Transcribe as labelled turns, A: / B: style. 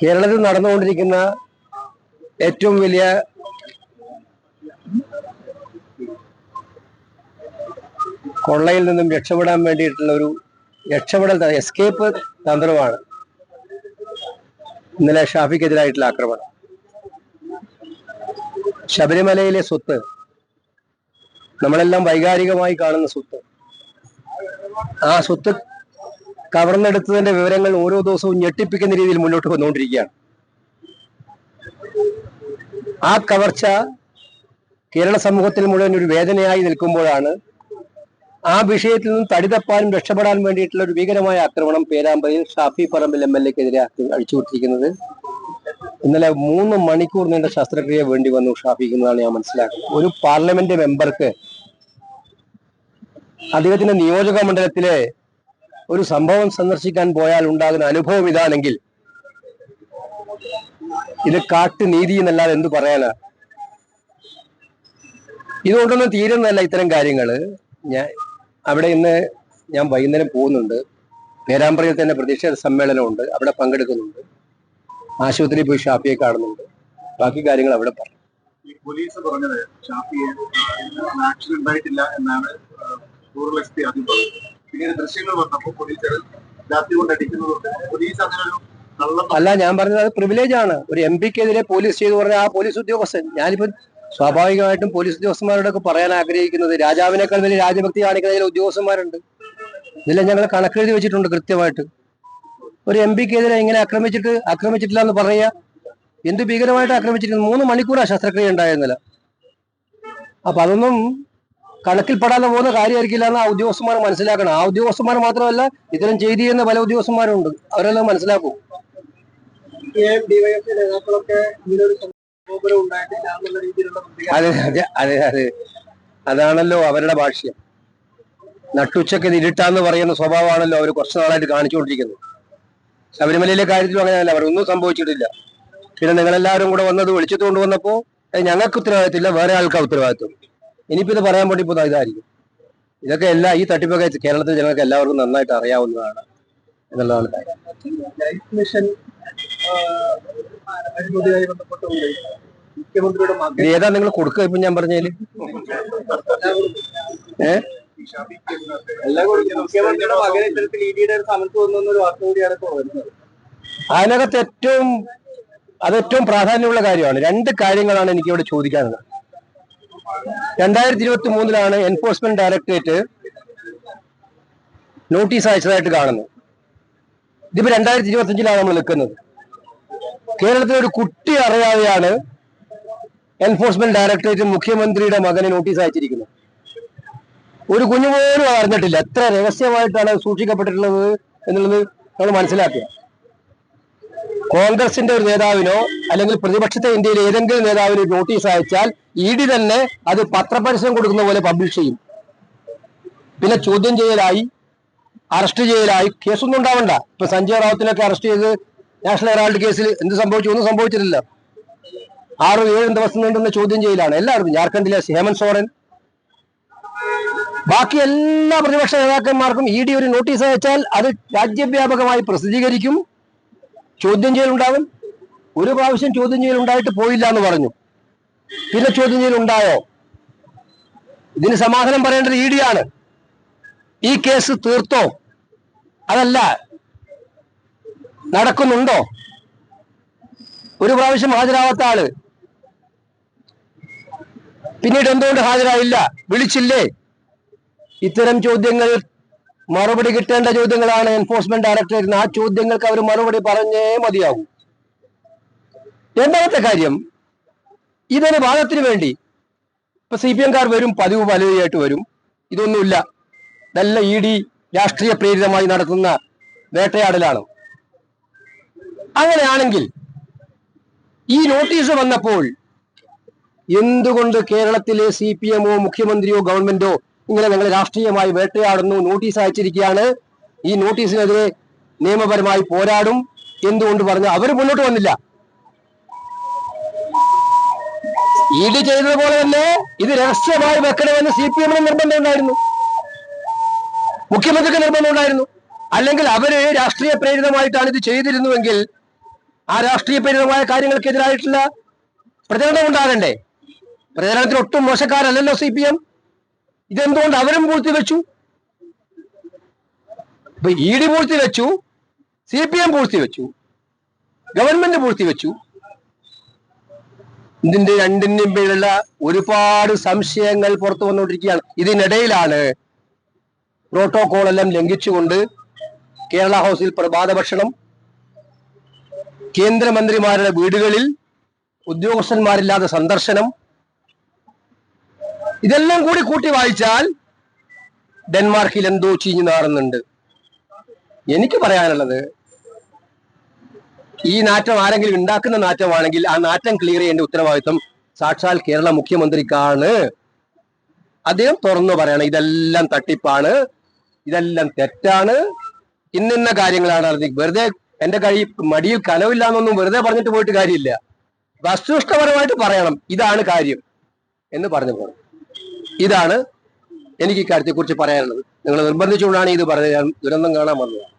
A: കേരളത്തിൽ നടന്നുകൊണ്ടിരിക്കുന്ന ഏറ്റവും വലിയ കൊള്ളയിൽ നിന്നും രക്ഷപ്പെടാൻ വേണ്ടിയിട്ടുള്ള ഒരു രക്ഷപ്പെടൽ എസ്കേപ്പ് തന്ത്രമാണ്. ഇന്നലെ ഷാഫിക്കെതിരായിട്ടുള്ള ആക്രമണം. ശബരിമലയിലെ സ്വത്ത് നമ്മളെല്ലാം വൈകാരികമായി കാണുന്ന സ്വത്ത് ആ സ്വത്ത് കവർന്നെടുത്തതിന്റെ വിവരങ്ങൾ ഓരോ ദിവസവും ഞെട്ടിപ്പിക്കുന്ന രീതിയിൽ മുന്നോട്ട് വന്നുകൊണ്ടിരിക്കുകയാണ്. ആ കവർച്ച കേരള സമൂഹത്തിൽ മുഴുവൻ ഒരു വേദനയായി നിൽക്കുമ്പോഴാണ് ആ വിഷയത്തിൽ നിന്നും തടിതപ്പാനും രക്ഷപ്പെടാൻ വേണ്ടിയിട്ടുള്ള ഒരു ഭീകരമായ ആക്രമണം പേരാമ്പ്രയിൽ ഷാഫി പറമ്പിൽ എം എൽ എക്കെതിരെ അഴിച്ചുവിട്ടിരിക്കുന്നത് ഇന്നലെ മൂന്ന് മണിക്കൂർ നീണ്ട ശസ്ത്രക്രിയ വേണ്ടി വന്നു ഷാഫിക്കുന്നതാണ് ഞാൻ മനസ്സിലാക്കുന്നത്. ഒരു പാർലമെന്റ് മെമ്പർക്ക് അദ്ദേഹത്തിന്റെ നിയോജക മണ്ഡലത്തിലെ ഒരു സംഭവം സന്ദർശിക്കാൻ പോയാൽ ഉണ്ടാകുന്ന അനുഭവം ഇതാണെങ്കിൽ ഇത് കാട്ടുനീതി എന്നല്ലാതെ എന്ത് പറയാനാ? ഇതുകൊണ്ടൊന്നും തീരുന്നതല്ല ഇത്തരം കാര്യങ്ങൾ. ഞാൻ അവിടെ ഇന്ന് ഞാൻ വൈകുന്നേരം പോകുന്നുണ്ട്. പേരാമ്പ്രയിൽ തന്നെ പ്രതിഷേധ സമ്മേളനമുണ്ട്. അവിടെ പങ്കെടുക്കുന്നുണ്ട്. ആശുപത്രിയിൽ പോയി ഷാപ്പിയെ കാണുന്നുണ്ട്. ബാക്കി കാര്യങ്ങൾ അവിടെ പറയും.
B: ഈ പോലീസ് പറഞ്ഞത് ഉണ്ടായിട്ടില്ല എന്നാണ് പിന്നീട് ദൃശ്യങ്ങൾ വന്നപ്പോൾ പോലീസ് ലാത്തി കൊണ്ട് അടിക്കുന്നതുകൊണ്ട് പോലീസ് അങ്ങനെ ഒരു
A: അല്ല ഞാൻ പറഞ്ഞത് അത് പ്രിവിലേജ് ആണ്. ഒരു എം പിക്കെതിരെ പോലീസ് ചെയ്തു പറഞ്ഞ ആ പോലീസ് ഉദ്യോഗസ്ഥൻ ഞാനിപ്പോ സ്വാഭാവികമായിട്ടും പോലീസ് ഉദ്യോഗസ്ഥന്മാരോടൊക്കെ പറയാൻ ആഗ്രഹിക്കുന്നത് രാജാവിനേക്കാൾ വലിയ രാജഭക്തി കാണിക്കുന്ന ചില ഉദ്യോഗസ്ഥന്മാരുണ്ട്. ഇതെല്ലാം ഞങ്ങൾ കണക്കെഴുതി വെച്ചിട്ടുണ്ട് കൃത്യമായിട്ട്. ഒരു എം പിക്കെതിരെ ഇങ്ങനെ ആക്രമിച്ചിട്ട് ആക്രമിച്ചിട്ടില്ല എന്ന് പറയാ എന്ത് ഭീകരമായിട്ട് ആക്രമിച്ചിരിക്കുന്നു? മൂന്ന് മണിക്കൂറാണ് ശസ്ത്രക്രിയ ഉണ്ടായിരുന്നില്ല. അപ്പൊ അതൊന്നും കണക്കിൽപ്പെടാതെ പോകുന്ന കാര്യമായിരിക്കില്ല എന്ന് ആ ഉദ്യോഗസ്ഥന്മാർ മനസ്സിലാക്കണം. ആ ഉദ്യോഗസ്ഥന്മാർ മാത്രമല്ല ഇത്തരം ചെയ്തി എന്ന പല ഉദ്യോഗസ്ഥന്മാരുണ്ട്. അവരെല്ലാം മനസ്സിലാക്കും. അതെ അതെ അതെ അതെ. അതാണല്ലോ അവരുടെ ഭാഷ്യം. നട്ടുച്ചക്ക് ഇരുട്ടാന്ന് പറയുന്ന സ്വഭാവമാണല്ലോ അവർ കുറച്ച് നാളായിട്ട് കാണിച്ചുകൊണ്ടിരിക്കുന്നത്. ശബരിമലയിലെ കാര്യത്തിലും അങ്ങനെയല്ല അവർ ഒന്നും സംഭവിച്ചിട്ടില്ല. പിന്നെ നിങ്ങളെല്ലാവരും കൂടെ വന്നത് വിളിച്ചിട്ട് കൊണ്ടുവന്നപ്പോ "ഏയ് ഞങ്ങൾക്ക് ഉത്തരവാദിത്തമില്ല വേറെ ആൾക്കാർ ഉത്തരവാദിത്വം ഇനിയിപ്പോ ഇത് പറയാൻ വേണ്ടി പോകുന്ന ഇതായിരിക്കും. ഇതൊക്കെ എല്ലാ ഈ തട്ടിപ്പൊക്കെ കേരളത്തിലെ ജനങ്ങൾക്ക് എല്ലാവർക്കും നന്നായിട്ട് അറിയാവുന്നതാണ് എന്നുള്ളതാണ് കാര്യം. ഏതാ നിങ്ങൾ കൊടുക്കുക ഇപ്പൊ ഞാൻ പറഞ്ഞതിൽ? ഏ?
B: ഈ ഷാഫിക്ക് എല്ലാ മുഖ്യമന്ത്രിയുടെ മകൻ ഇത്തരത്തിൽ ഇ ഡിയുടെ ഒരു സമരത്ത് വന്നു എന്നൊരു വാർത്ത കൂടിയാണ് ഇപ്പോൾ വരുന്നത്.
A: അതിനകത്ത് ഏറ്റവും അത് ഏറ്റവും പ്രാധാന്യമുള്ള കാര്യമാണ്. രണ്ട് കാര്യങ്ങളാണ് എനിക്കിവിടെ ചോദിക്കാനുള്ളത്. രണ്ടായിരത്തി ഇരുപത്തി മൂന്നിലാണ് എൻഫോഴ്സ്മെന്റ് ഡയറക്ടറേറ്റ് നോട്ടീസ് അയച്ചതായിട്ട് കാണുന്നു ഇതിപ്പോ രണ്ടായിരത്തി ഇരുപത്തി അഞ്ചിലാണ് നമ്മൾ നിൽക്കുന്നത്. കേരളത്തിൽ ഒരു കുട്ടി അറിയാതെയാണ് എൻഫോഴ്സ്മെന്റ് ഡയറക്ടറേറ്റ് മുഖ്യമന്ത്രിയുടെ മകനെ നോട്ടീസ് അയച്ചിരിക്കുന്നത്. ഒരു കുഞ്ഞു പോലും അറിഞ്ഞിട്ടില്ല. എത്ര രഹസ്യമായിട്ടാണ് സൂക്ഷിക്കപ്പെട്ടിട്ടുള്ളത് എന്നുള്ളത് നമ്മൾ മനസ്സിലാക്കുക. കോൺഗ്രസിന്റെ ഒരു നേതാവിനോ അല്ലെങ്കിൽ പ്രതിപക്ഷത്തെ ഇന്ത്യയിലെ ഏതെങ്കിലും നേതാവിന് നോട്ടീസ് അയച്ചാൽ ഇ ഡി തന്നെ അത് പത്രപരസ്യം കൊടുക്കുന്ന പോലെ പബ്ലിഷ് ചെയ്യും. പിന്നെ ചോദ്യം ചെയ്യലായി അറസ്റ്റ് ചെയ്യലായി. കേസൊന്നും ഉണ്ടാവണ്ട. ഇപ്പൊ സഞ്ജയ് റാവത്തിനൊക്കെ അറസ്റ്റ് ചെയ്ത് നാഷണൽ ഹെറാൾഡ് കേസിൽ എന്ത് സംഭവിച്ചു ഒന്നും സംഭവിച്ചിട്ടില്ല. ആറ് ഏഴ് ദിവസം നീണ്ടുന്ന ചോദ്യം ചെയ്യലാണ്. എല്ലാവർക്കും ജാർഖണ്ഡിലെ ഹേമന്ത് സോറൻ. ബാക്കി എല്ലാ പ്രതിപക്ഷ നേതാക്കന്മാർക്കും ഇ ഡി ഒരു നോട്ടീസ് അയച്ചാൽ അത് രാജ്യവ്യാപകമായി പ്രസിദ്ധീകരിക്കും. ചോദ്യം ചെയ്യലുണ്ടാവും. ഒരു പ്രാവശ്യം ചോദ്യം ചെയ്യലുണ്ടായിട്ട് പോയില്ല എന്ന് പറഞ്ഞു. പിന്നെ ചോദ്യം ചെയ്യലുണ്ടായോ ഇതിന് സമാധാനം പറയേണ്ടത് ഇ ആണ്. ഈ കേസ് തീർത്തോ? അതല്ല. നടക്കുന്നുണ്ടോ? ഒരു പ്രാവശ്യം ഹാജരാവാത്ത ആൾ. പിന്നീട് എന്തുകൊണ്ട് ഹാജരാവില്ല വിളിച്ചില്ലേ? ഇത്തരം ചോദ്യങ്ങൾ മറുപടി കിട്ടേണ്ട ചോദ്യങ്ങളാണ് എൻഫോഴ്സ്മെന്റ് ഡയറക്ടറേറ്റിന് ആ ചോദ്യങ്ങൾക്ക് അവർ മറുപടി പറഞ്ഞേ മതിയാവും. രണ്ടാമത്തെ കാര്യം ഇതൊരു വാദത്തിന് വേണ്ടി. ഇപ്പൊ സി പി എംകാർ വരും പതിവ് പലവയായിട്ട് വരും. ഇതൊന്നുമില്ല. നല്ല ഇ ഡി രാഷ്ട്രീയ പ്രേരിതമായി നടത്തുന്ന വേട്ടയാടലാണ്. അങ്ങനെയാണെങ്കിൽ ഈ നോട്ടീസ് വന്നപ്പോൾ എന്തുകൊണ്ട് കേരളത്തിലെ സി പി എമ്മോ മുഖ്യമന്ത്രിയോ ഗവൺമെന്റോ ഇങ്ങനെ ഞങ്ങൾ രാഷ്ട്രീയമായി വേട്ടയാടുന്നു നോട്ടീസ് അയച്ചിരിക്കുകയാണ്? ഈ നോട്ടീസിനെതിരെ നിയമപരമായി പോരാടും. എന്തുകൊണ്ട് പറഞ്ഞു അവർ മുന്നോട്ട് വന്നില്ല? ഇ ഡി ചെയ്തതുപോലെ തന്നെ ഇത് രഹസ്യമായി വെക്കണമെന്ന് സി പി എമ്മിന് നിർബന്ധം ഉണ്ടായിരുന്നു. മുഖ്യമന്ത്രിക്ക് നിർബന്ധമുണ്ടായിരുന്നു അല്ലെങ്കിൽ അവർ രാഷ്ട്രീയ പ്രേരിതമായിട്ടാണ് ഇത് ചെയ്തിരുന്നുവെങ്കിൽ ആ രാഷ്ട്രീയ പ്രേരിതമായ കാര്യങ്ങൾക്കെതിരായിട്ടുള്ള പ്രചരണം ഉണ്ടാകണ്ടേ? പ്രചരണത്തിൽ ഒട്ടും മോശക്കാരല്ലല്ലോ സി പി എം ഇതെന്തുകൊണ്ട് അവരും പൂഴ്ത്തി വെച്ചു ഇപ്പൊ ഇ ഡി പൂഴ്ത്തി വെച്ചു സി പി എം പൂഴ്ത്തി വെച്ചു ഗവൺമെന്റ് പൂഴ്ത്തി വെച്ചു ഇതിന്റെ രണ്ടിന്റെയും പേരിലുള്ള ഒരുപാട് സംശയങ്ങൾ പുറത്തു വന്നുകൊണ്ടിരിക്കുകയാണ്. ഇതിനിടയിലാണ് പ്രോട്ടോകോൾ എല്ലാം ലംഘിച്ചുകൊണ്ട് കേരള ഹൗസിൽ പ്രഭാത ഭക്ഷണം കേന്ദ്രമന്ത്രിമാരുടെ വീടുകളിൽ ഉദ്യോഗസ്ഥന്മാരില്ലാതെ സന്ദർശനം. ഇതെല്ലാം കൂടി കൂട്ടി വായിച്ചാൽ ഡെൻമാർക്കിൽ എന്തോ ചീഞ്ഞു നാറുന്നുണ്ട്. എനിക്ക് പറയാനുള്ളത് ഈ നാറ്റം ആരെങ്കിലും ഉണ്ടാക്കുന്ന നാറ്റമാണെങ്കിൽ ആ നാറ്റം ക്ലിയർ ചെയ്യേണ്ട ഉത്തരവാദിത്വം സാക്ഷാൽ കേരള മുഖ്യമന്ത്രിക്കാണ്. അദ്ദേഹം തുറന്നു പറയണം ഇതെല്ലാം തട്ടിപ്പാണ് ഇതെല്ലാം തെറ്റാണ് ഇന്നിന്ന കാര്യങ്ങളാണ് നടന്നത്. വെറുതെ എന്റെ കഴി മടിയിൽ കനവില്ല എന്നൊന്നും വെറുതെ പറഞ്ഞിട്ട് പോയിട്ട് കാര്യമില്ല. വസ്തുനിഷ്ഠപരമായിട്ട് പറയണം ഇതാണ് കാര്യം എന്ന് പറഞ്ഞു പോകണം ഇതാണ് എനിക്ക് ഇക്കാര്യത്തെ കുറിച്ച് പറയാനുള്ളത്. നിങ്ങൾ നിർബന്ധിച്ചുകൊണ്ടാണ് ഇത് പറഞ്ഞത്. ഞാൻ ദുരന്തം കാണാൻ വന്നത്